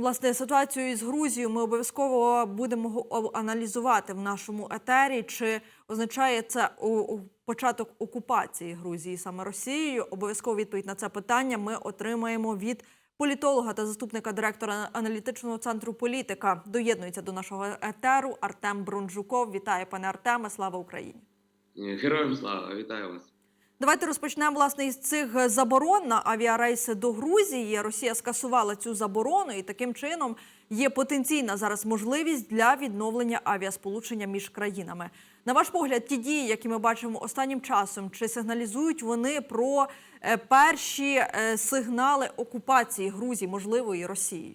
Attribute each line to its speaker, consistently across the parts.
Speaker 1: Власне, ситуацію із Грузією ми обов'язково будемо аналізувати в нашому етері. Чи означає це початок окупації Грузії саме Росією? Обов'язково відповідь на це питання ми отримаємо від політолога та заступника директора аналітичного центру політика. Доєднується до нашого етеру Артем Брунжуков. Вітаю, пане Артеме. Слава Україні!
Speaker 2: Героям слава, вітаю вас.
Speaker 1: Давайте розпочнемо власне із цих заборон на авіарейси до Грузії. Росія скасувала цю заборону, і таким чином є потенційна зараз можливість для відновлення авіасполучення між країнами. На ваш погляд, ті дії, які ми бачимо останнім часом, чи сигналізують вони про е, перші е, сигнали окупації Грузії, можливої Росією?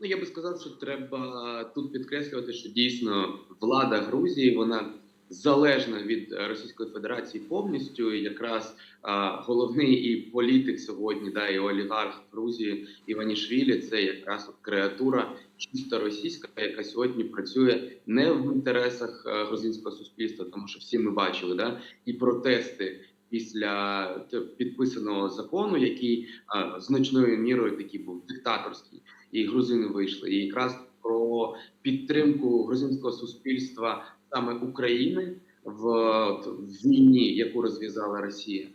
Speaker 2: Ну я би сказав, що треба тут підкреслювати, що дійсно влада Грузії вона залежна від е, Російської Федерації повністю. Якраз а, головний і політик сьогодні, да, і олігарх Грузії Іванішвілі, це якраз от креатура чисто російська, яка сьогодні працює не в інтересах е, грузинського суспільства, тому що всі ми бачили, да, і протести. Після підписаного закону, який а, значною мірою такий був диктаторський, і грузини вийшли. І якраз про підтримку грузинського суспільства саме України в, в війні, яку розв'язала Росія.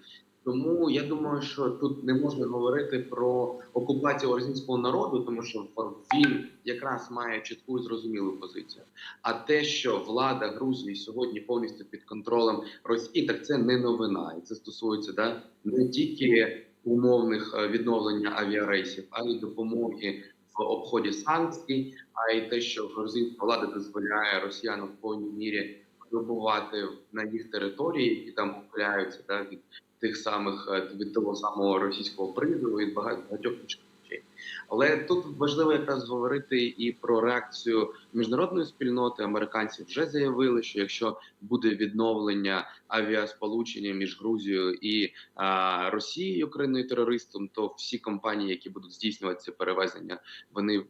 Speaker 2: Тому я думаю, що тут не можна говорити про окупацію грузинського народу, тому що він якраз має чітку і зрозумілу позицію. А те, що влада Грузії сьогодні повністю під контролем Росії, так це не новина, і це стосується да не тільки умовних е, відновлення авіарейсів, а й допомоги обході санкцій, а й те, що грузинська влада дозволяє росіянам в повній мірі вибувати на їх території, які там ухиляються да, від тих самих е, від того самого російського призову і багатьох інших речей. Але тут важливо якраз говорити і про реакцію міжнародної спільноти. Американці вже заявили, що якщо буде відновлення авіасполучення між Грузією і а, Росією, країною терористом, то всі компанії, які будуть здійснювати це перевезення, вони е,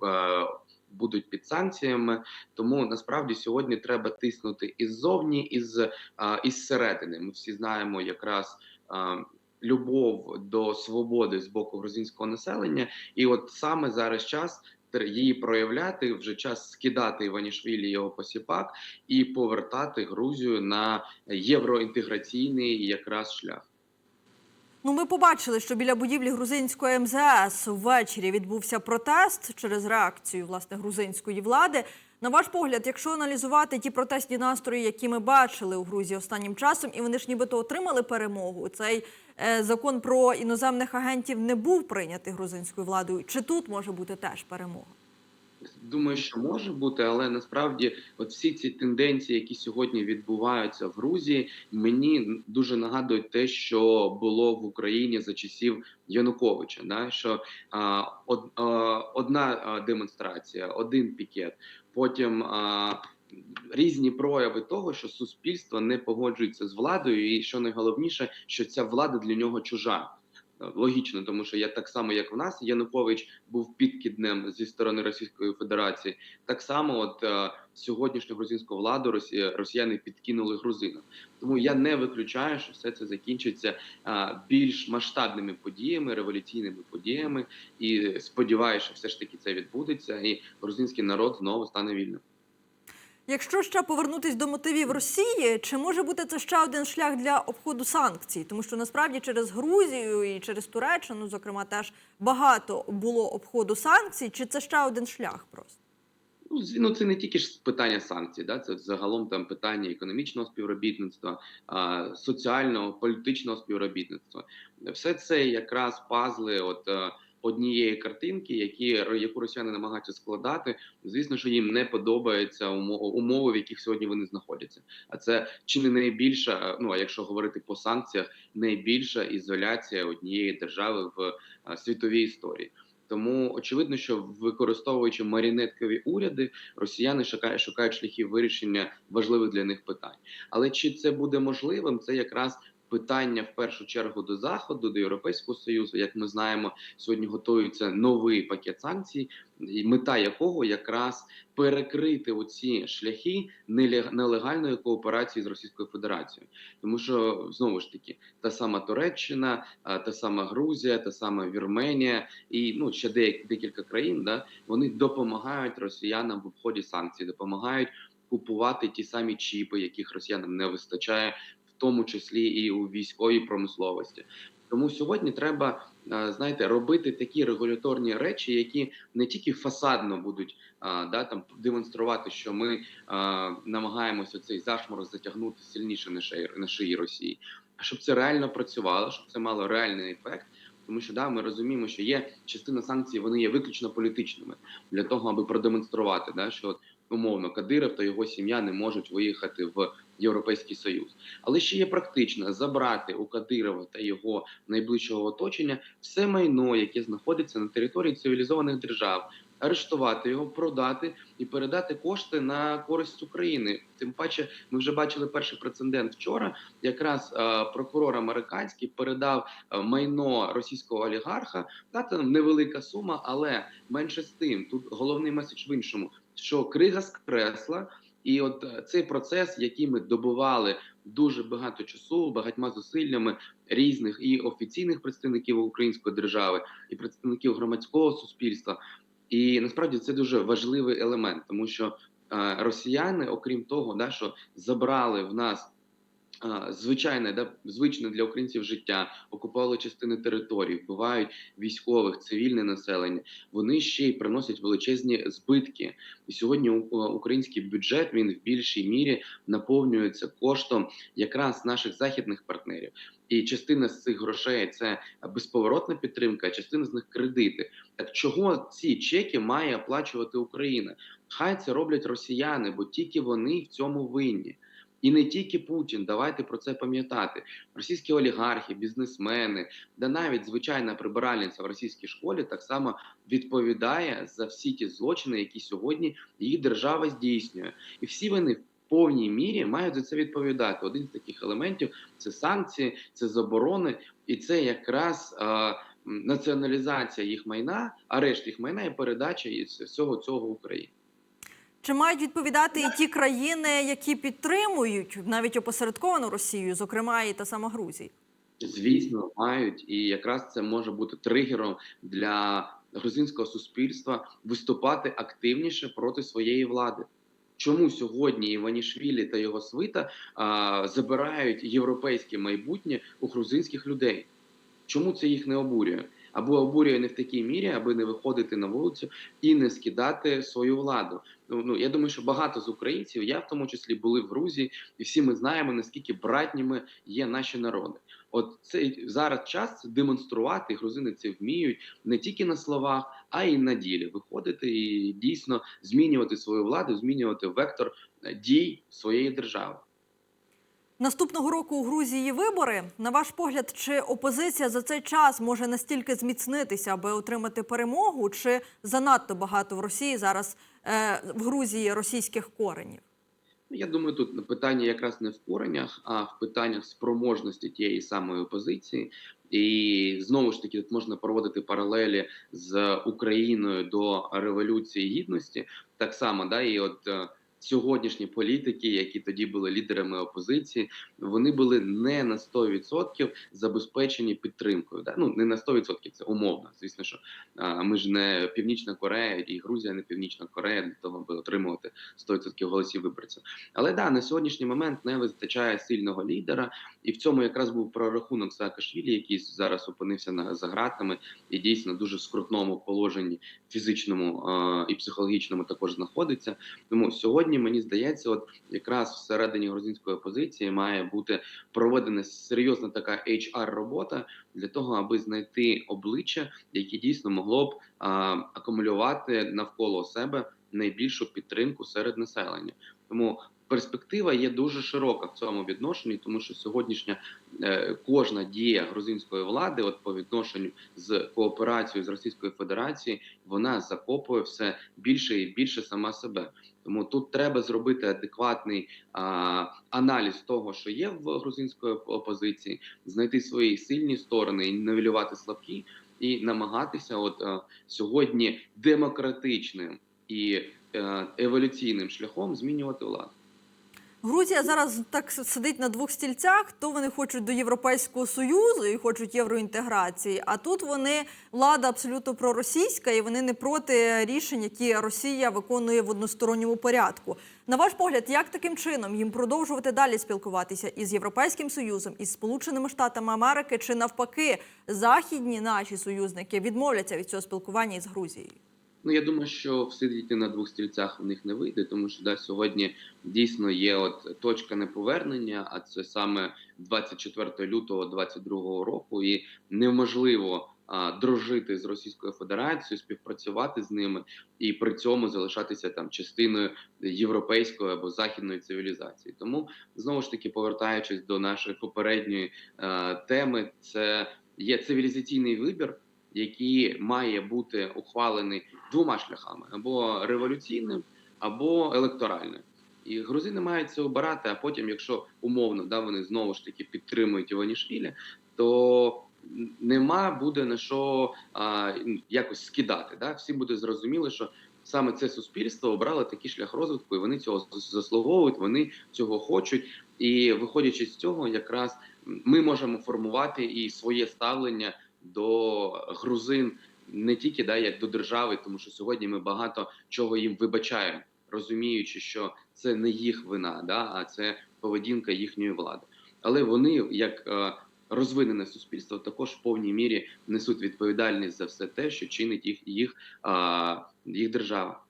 Speaker 2: будуть під санкціями. Тому насправді сьогодні треба тиснути іззовні, із а, із середини. Ми всі знаємо якраз. Любов до свободи з боку грузинського населення, і от саме зараз час її проявляти. Вже час скидати Іванішвілі його посіпак і повертати Грузію на євроінтеграційний якраз шлях.
Speaker 1: Ну, ми побачили, що біля будівлі грузинської МЗС ввечері відбувся протест через реакцію власне грузинської влади. На ваш погляд, якщо аналізувати ті протестні настрої, які ми бачили у Грузії останнім часом, і вони ж нібито отримали перемогу. Цей е, закон про іноземних агентів не був прийнятий грузинською владою. Чи тут може бути теж перемога?
Speaker 2: Думаю, що може бути, але насправді, от всі ці тенденції, які сьогодні відбуваються в Грузії, мені дуже нагадують те, що було в Україні за часів Януковича. Да? Що а, од, а, одна демонстрація, один пікет, потім а, різні прояви того, що суспільство не погоджується з владою, і що найголовніше, що ця влада для нього чужа. Логічно, тому що я так само, як в нас, Янукович був підкиднем зі сторони Російської Федерації. Так само, от е, сьогоднішню грузинську владу Росія, росіяни підкинули грузинам. Тому я не виключаю, що все це закінчиться е, більш масштабними подіями, революційними подіями, і сподіваюся, що все ж таки це відбудеться, і грузинський народ знову стане вільним.
Speaker 1: Якщо ще повернутись до мотивів Росії, чи може бути це ще один шлях для обходу санкцій? Тому що насправді через Грузію і через Туреччину, зокрема, теж багато було обходу санкцій. Чи це ще один шлях просто?
Speaker 2: Ну, з- ну, це не тільки ж питання санкцій, да? це загалом там питання економічного співробітництва, соціального, політичного співробітництва. Все це якраз пазли от е, однієї картинки, які яку росіяни намагаються складати. Звісно, що їм не подобаються умо- умови, в яких сьогодні вони знаходяться. А це чи не найбільша, ну а якщо говорити по санкціях, найбільша ізоляція однієї держави в е, світовій історії. Тому очевидно, що використовуючи марінеткові уряди, росіяни шукають, шукають шляхів вирішення важливих для них питань. Але чи це буде можливим? Це якраз питання в першу чергу до заходу, до європейського союзу. Як ми знаємо, сьогодні готується новий пакет санкцій, мета якого якраз перекрити оці шляхи нелег- нелегальної кооперації з Російською Федерацією, тому що знову ж таки та сама Туреччина, та сама Грузія, та сама Вірменія і ну ще декілька країн, да вони допомагають росіянам в обході санкцій, допомагають купувати ті самі чіпи, яких росіянам не вистачає, тому числі і у військовій промисловості. Тому сьогодні треба е, знаєте робити такі регуляторні речі, які не тільки фасадно будуть а, да там демонструвати, що ми а, намагаємося цей зашморок затягнути сильніше на шиї, на шиї Росії, а щоб це реально працювало, щоб це мало реальний ефект. Тому що да, ми розуміємо, що є частина санкцій, вони є виключно політичними для того, аби продемонструвати, да, що от, умовно Кадиров та його сім'я не можуть виїхати в Європейський Союз. Але ще є практично забрати у Кадирова та його найближчого оточення все майно, яке знаходиться на території цивілізованих держав, арештувати його, продати і передати кошти на користь України. Тим паче, ми вже бачили перший прецедент вчора. Якраз е, прокурор американський передав е, майно російського олігарха. Та невелика сума, але менше з тим. Тут головний меседж в іншому, що крига з. І от е, цей процес, який ми добували дуже багато часу, багатьма зусиллями різних і офіційних представників української держави, і представників громадського суспільства. І насправді це дуже важливий елемент, тому що е, росіяни, окрім того, да, що забрали в нас звичайне, да, звичне для українців життя, окупували частини територій, вбивають військових, цивільне населення. Вони ще й приносять величезні збитки. І сьогодні е, український бюджет він в більшій мірі наповнюється коштом якраз наших західних партнерів. І частина з цих грошей це безповоротна підтримка, а частина з них кредити. Так чого ці чеки має оплачувати Україна? Хай це роблять росіяни, бо тільки вони в цьому винні. І не тільки Путін, давайте про це пам'ятати. Російські олігархи, бізнесмени, да навіть звичайна прибиральниця в російській школі так само відповідає за всі ті злочини, які сьогодні їх держава здійснює, і всі вони в повній мірі мають за це відповідати. Один з таких елементів це санкції, це заборони, і це якраз націоналізація їх майна, арешт їх майна і передача всього цього Україні.
Speaker 1: Чи мають відповідати і ті країни, які підтримують навіть опосередковану Росію, зокрема і та сама Грузія?
Speaker 2: Звісно, мають, і якраз це може бути тригером для грузинського суспільства виступати активніше проти своєї влади. Чому сьогодні Іванішвілі та його свита а, забирають європейське майбутнє у грузинських людей? Чому це їх не обурює? Або обурює не в такій мірі, аби не виходити на вулицю і не скидати свою владу. Ну, ну я думаю, що багато з українців, я в тому числі були в Грузії, і всі ми знаємо наскільки братніми є наші народи. От цей зараз час демонструвати. Грузини це вміють не тільки на словах, а й на ділі виходити і дійсно змінювати свою владу, змінювати вектор е, дій своєї держави.
Speaker 1: Наступного року у Грузії вибори. На ваш погляд, чи опозиція за цей час може настільки зміцнитися, аби отримати перемогу, чи занадто багато в Росії зараз е, в Грузії російських коренів?
Speaker 2: Я думаю, тут питання якраз не в коренях, а в питаннях спроможності тієї самої опозиції. І знову ж таки, тут можна проводити паралелі з Україною до революції гідності. Так само, да, і от е, сьогоднішні політики, які тоді були лідерами опозиції, вони були не на 100% забезпечені підтримкою. Да? Ну не на 100%, це умовно. Звісно, що а, ми ж не Північна Корея і Грузія, не Північна Корея для того, аби отримувати 100% голосів виборців. Але да, на сьогоднішній момент не вистачає сильного лідера, і в цьому якраз був прорахунок Саакашвілі, який зараз опинився на за ґратами і дійсно дуже скрутному положенні фізичному е, і психологічному також знаходиться. Тому сьогодні мені здається, от якраз всередині грузинської опозиції має бути проведена серйозна така HR робота для того, аби знайти обличчя, яке дійсно могло б а, акумулювати навколо себе найбільшу підтримку серед населення. Тому перспектива є дуже широка в цьому відношенні, тому що сьогоднішня е, кожна дія грузинської влади, от по відношенню з кооперацією з Російською Федерацією, вона закопує все більше і більше сама себе. Тому тут треба зробити адекватний а, аналіз того, що є в грузинської опозиції, знайти свої сильні сторони і нивелювати слабкі, і намагатися, от е, сьогодні демократичним і е, еволюційним шляхом змінювати владу.
Speaker 1: Грузія зараз так сидить на двох стільцях. То вони хочуть до Європейського союзу і хочуть євроінтеграції. А тут вони влада абсолютно проросійська, і вони не проти рішень, які Росія виконує в односторонньому порядку. На ваш погляд, як таким чином їм продовжувати далі спілкуватися із Європейським Союзом, із Сполученими Штатами Америки, чи навпаки, західні наші союзники відмовляться від цього спілкування із Грузією?
Speaker 2: Ну я думаю, що всидіти на двох стільцях в них не вийде, тому що да, сьогодні дійсно є от точка неповернення, а це саме 24 лютого 2022 року, і неможливо а, дружити з Російською Федерацією, співпрацювати з ними і при цьому залишатися там частиною європейської або західної цивілізації. Тому знову ж таки, повертаючись до нашої попередньої е, теми, це є цивілізаційний вибір який має бути ухвалений двома шляхами: або революційним, або електоральним. І грузини мають це обирати. А потім, якщо умовно да вони знову ж таки підтримують Іванішвілі, то нема буде на що а, якось скидати. Да? Всім буде зрозуміло, що саме це суспільство обрало такий шлях розвитку, і вони цього заслуговують, вони цього хочуть. І виходячи з цього, якраз ми можемо формувати і своє ставлення до грузин не тільки да як до держави, тому що сьогодні ми багато чого їм вибачаємо, розуміючи, що це не їх вина, да а це поведінка їхньої влади. Але вони, як е, розвинене суспільство, також в повній мірі несуть відповідальність за все те, що чинить їх їх, е, їх держава.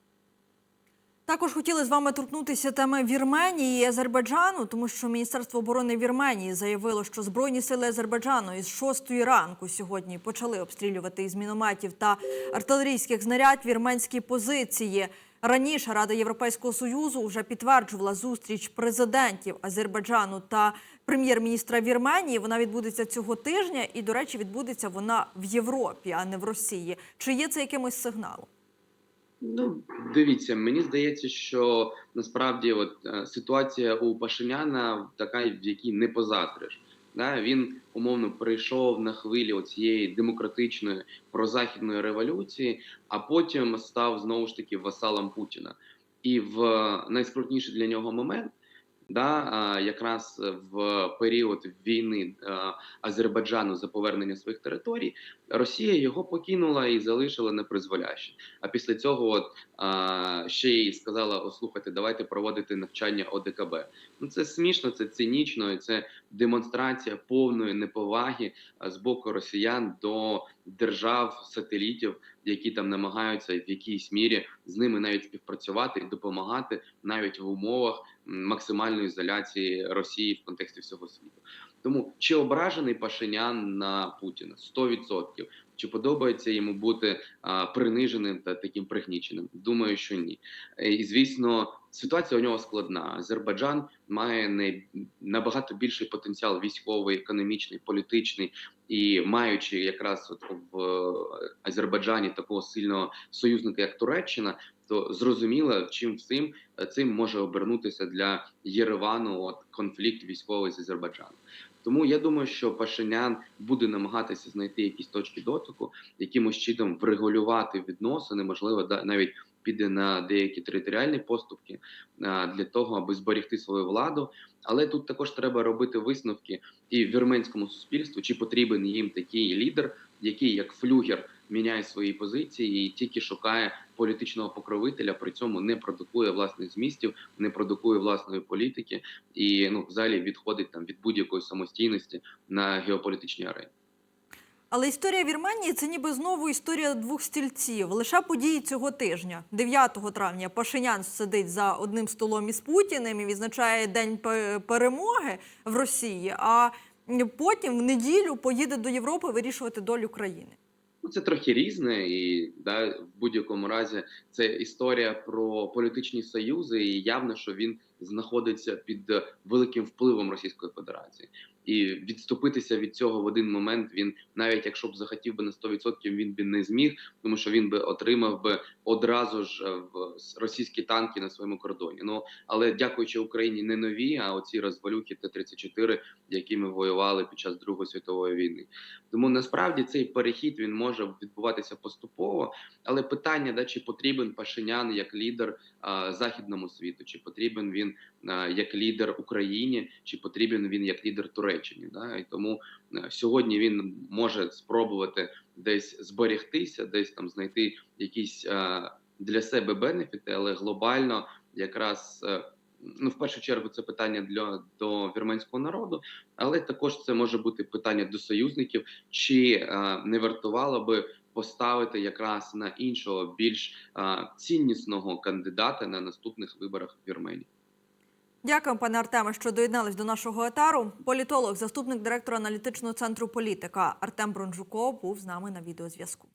Speaker 1: Також хотіли з вами торкнутися теми Вірменії і Азербайджану, тому що Міністерство оборони Вірменії заявило, що збройні сили Азербайджану із 6 ранку сьогодні почали обстрілювати із мінометів та артилерійських знаряд вірменські позиції. Раніше Рада Європейського союзу вже підтверджувала зустріч президентів Азербайджану та прем'єр-міністра Вірменії. Вона відбудеться цього тижня, і, до речі, відбудеться вона в Європі, а не в Росії. Чи є це якимось сигналом?
Speaker 2: Ну, дивіться, мені здається, що насправді от е, ситуація у Пашиняна така, в якій не позаздриш. Да? Він умовно прийшов на хвилі цієї демократичної прозахідної революції, а потім став знову ж таки васалом Путіна. І в найскрутніший для нього момент, да, якраз в період війни Азербайджану за повернення своїх територій, Росія його покинула і залишила непризволяще. А після цього от, ще й сказала: О, слухайте, давайте проводити навчання ОДКБ. Ну це смішно, це цинічно, і це демонстрація повної неповаги з боку росіян до держав сателітів, які там намагаються в якійсь мірі з ними навіть співпрацювати і допомагати навіть в умовах максимальної ізоляції Росії в контексті всього світу. Тому чи ображений Пашинян на Путіна 100%. Чи подобається йому бути а, приниженим та таким пригніченим? Думаю, що ні. Е, І звісно, ситуація у нього складна. Азербайджан має не набагато більший потенціал військовий, економічний, політичний, і маючи якраз от в е, Азербайджані такого сильного союзника, як Туреччина, то зрозуміло, чим цим цим може обернутися для Єревану от конфлікт військовий з Азербайджаном. Тому я думаю, що Пашинян буде намагатися знайти якісь точки дотику, якимось чином врегулювати відносини, можливо, навіть піде на деякі територіальні поступки для того, аби зберегти свою владу. Але тут також треба робити висновки і вірменському суспільству, чи потрібен їм такий лідер, який як флюгер міняє свої позиції і тільки шукає політичного покровителя, при цьому не продукує власних змістів, не продукує власної політики і ну взагалі відходить там від будь-якої самостійності на геополітичній арені.
Speaker 1: Але історія Вірменії це ніби знову історія двох стільців. Лише події цього тижня, 9 травня, Пашинян сидить за одним столом із Путіним і відзначає день перемоги в Росії. А потім в неділю поїде до Європи вирішувати долю країни.
Speaker 2: Ну, це трохи різне, і да, в будь-якому разі це історія про політичні союзи, і явно, що він знаходиться під е, великим впливом Російської Федерації. І відступитися від цього в один момент він, навіть якщо б захотів би на 100%, він би не зміг, тому що він би отримав би одразу ж е, в російські танки на своєму кордоні. Ну але дякуючи Україні, не нові, а оці розвалюхи Т-34, якими воювали під час Другої світової війни. Тому насправді цей перехід він може відбуватися поступово. Але питання, да, чи потрібен Пашинян як лідер а, західному світу, чи потрібен він як лідер Україні, чи потрібен він як лідер Туреччині. Да? І тому сьогодні він може спробувати десь зберегтися, десь там знайти якісь для себе бенефіти, але глобально якраз. е, Ну, в першу чергу, це питання для до вірменського народу, але також це може бути питання до союзників, чи е, не вартувало би поставити якраз на іншого більш е, ціннісного кандидата на наступних виборах в Вірменії.
Speaker 1: Дякую, пане Артеме, що доєднались до нашого етару. Політолог, заступник директора аналітичного центру політика Артем Бронжуков був з нами на відеозв'язку.